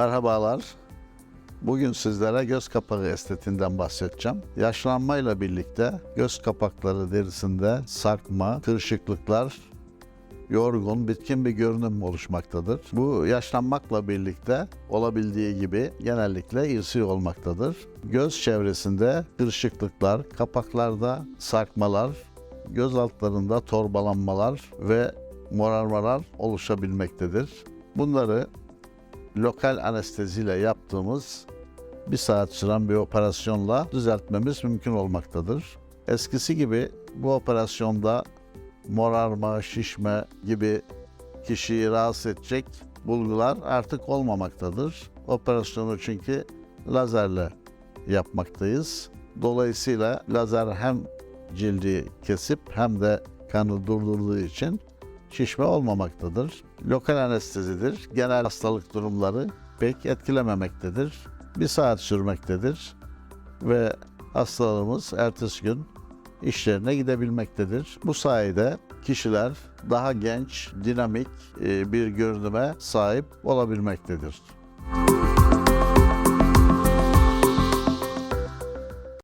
Merhabalar. Bugün sizlere göz kapağı estetiğinden bahsedeceğim. Yaşlanmayla birlikte göz kapakları derisinde sarkma, kırışıklıklar, yorgun, bitkin bir görünüm oluşmaktadır. Bu yaşlanmakla birlikte olabildiği gibi genellikle irsi olmaktadır. Göz çevresinde kırışıklıklar, kapaklarda sarkmalar, göz altlarında torbalanmalar ve morarmalar oluşabilmektedir. Bunları lokal anesteziyle yaptığımız bir saat süren bir operasyonla düzeltmemiz mümkün olmaktadır. Eskisi gibi bu operasyonda morarma, şişme gibi kişiyi rahatsız edecek bulgular artık olmamaktadır. Operasyonu çünkü lazerle yapmaktayız. Dolayısıyla lazer hem cildi kesip hem de kanı durdurduğu için şişme olmamaktadır. Lokal anestezidir. Genel hastalık durumları pek etkilememektedir. Bir saat sürmektedir ve hastalarımız ertesi gün işlerine gidebilmektedir. Bu sayede kişiler daha genç, dinamik e, bir görünüme sahip olabilmektedir.